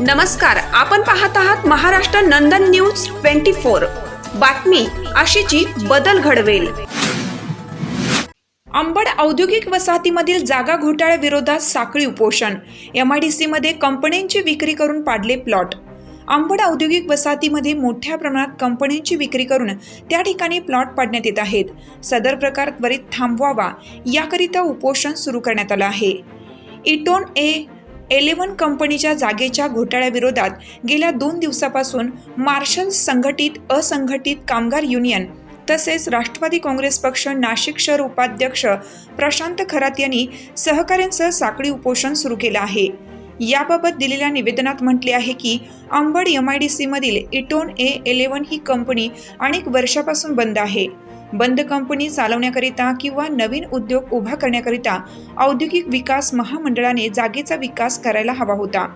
नमस्कार आपण पाहत आहात Maharashtra Nandan news twenty four. बातमी अशीची बदल घडवेल. अंबड औद्योगिक वसाहतीमधील जागा घोटाळ्याविरोधात साखळी उपोषण. एमआयडीसी मध्ये कंपन्यांची विक्री करून पाडले प्लॉट. अंबड औद्योगिक वसाहतीमध्ये मोठ्या प्रमाणात कंपन्यांची विक्री करून त्या ठिकाणी प्लॉट पाडण्यात येत आहेत. सदर प्रकार त्वरित थांबवावा याकरिता उपोषण सुरू करण्यात आलं आहे. इटोन ए एलेवन कंपनीच्या जागेच्या घोटाळ्याविरोधात गेल्या दोन दिवसापासून मार्शल संघटित असंघटित कामगार युनियन तसेच राष्ट्रवादी काँग्रेस पक्ष नाशिक शहर उपाध्यक्ष प्रशांत खरात यांनी सहकाऱ्यांसह साखळी उपोषण सुरू केलं आहे. याबाबत दिलेल्या निवेदनात म्हटले आहे की अंबड एम आय डी सीमधील इटोन ए इलेवन ही कंपनी अनेक वर्षापासून बंद आहे. बंद कंपनी चालवण्याकरिता किंवा नवीन उद्योग उभा करण्याकरिता औद्योगिक विकास महामंडळाने जागेचा विकास करायला हवा होता.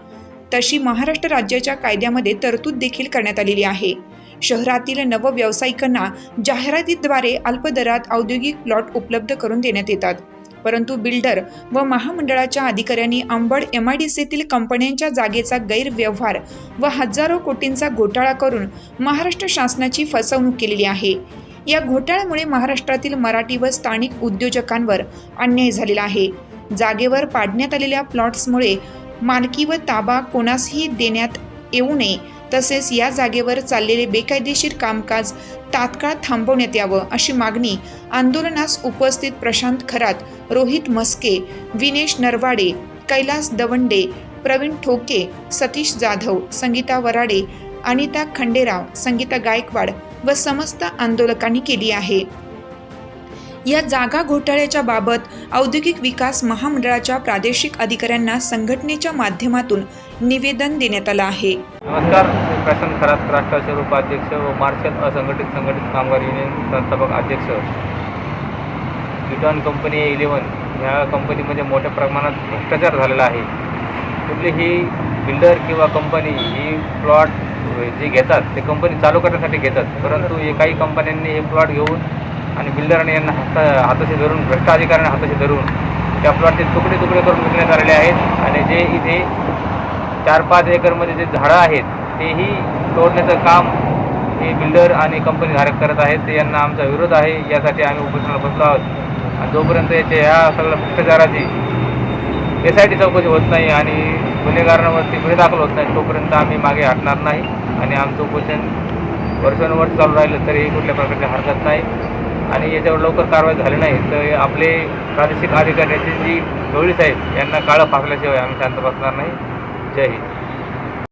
तशी महाराष्ट्र राज्याच्या कायद्यामध्ये तरतूद देखील करण्यात आलेली आहे. शहरातील नवव्यावसायिकांना जाहिरातीद्वारे अल्पदरात औद्योगिक प्लॉट उपलब्ध करून देण्यात येतात. परंतु बिल्डर व महामंडळाच्या अधिकाऱ्यांनी अंबड एम आय डी सीतील कंपन्यांच्या जागेचा गैरव्यवहार व हजारो कोटींचा घोटाळा करून महाराष्ट्र शासनाची फसवणूक केलेली आहे. या घोटाळ्यामुळे महाराष्ट्रातील मराठी व स्थानिक उद्योजकांवर अन्याय झालेला आहे. जागेवर पाडण्यात आलेल्या प्लॉट्समुळे मालकी व ताबा कोणासही देण्यात येऊ नये तसेच या जागेवर चाललेले बेकायदेशीर कामकाज तात्काळ थांबवण्यात यावं अशी मागणी आंदोलनास उपस्थित प्रशांत खरात रोहित मस्के विनेश नरवाडे कैलास दवंडे प्रवीण ठोके सतीश जाधव संगीता वराडे अनिता खंडेराव संगीता गायकवाड व समस्त आंदोलकांनी केली आहे. या जागा घोटाळ्याच्या बाबत औद्योगिक विकास महामंडळाच्या प्रादेशिक अधिकाऱ्यांना संघटनेच्या माध्यमातून निवेदन देण्यात आलं आहे. नमस्कार प्रशांत खरात राष्ट्राचे उपाध्यक्ष व मार्शल असंघटित संघटित कामगार युनियन संस्थापक अध्यक्ष. युटॉन कंपनी इलेवन ह्या कंपनीमध्ये मोठ्या प्रमाणात भ्रष्टाचार झालेला आहे. कुठलीही बिल्डर किंवा कंपनी ही प्लॉट जे घेतात ते कंपनी चालू करण्यासाठी घेतात. परंतु काही कंपन्यांनी हे प्लॉट घेऊन आणि बिल्डरांनी यांना हाता हाताशी धरून भ्रष्ट अधिकाऱ्यांना हाताशी धरून त्या प्लॉटचे तुकडे तुकडे करून विकण्यात आलेले आहेत. आणि जे इथे चार पाच एकरमध्ये जे झाडं आहेत तेही तोडण्याचं काम हे बिल्डर आणि कंपनी धारक करत आहेत. ते यांना आमचा विरोध आहे. यासाठी आम्ही उपोषणाला बसलो आहोत. आणि जोपर्यंत याच्या ह्या सगळ्या भ्रष्टाचाराची एस आय टी चौकशी होत नाही आणि गुन्हेगारांवरती गुन्हे दाखल होत नाही तोपर्यंत आम्ही मागे हटणार नाही. आणि आमचं उपोषण वर्षानुवर्ष चालू राहिलं तरी कुठल्या प्रकारची हरकत नाही. आणि याच्यावर लवकर कारवाई झाली नाही तर आपले प्रादेशिक अधिकाऱ्यांची जी डोळीस आहेत यांना काळं फाकल्याशिवाय आम्ही शांत बसणार नाही. जय हिंद.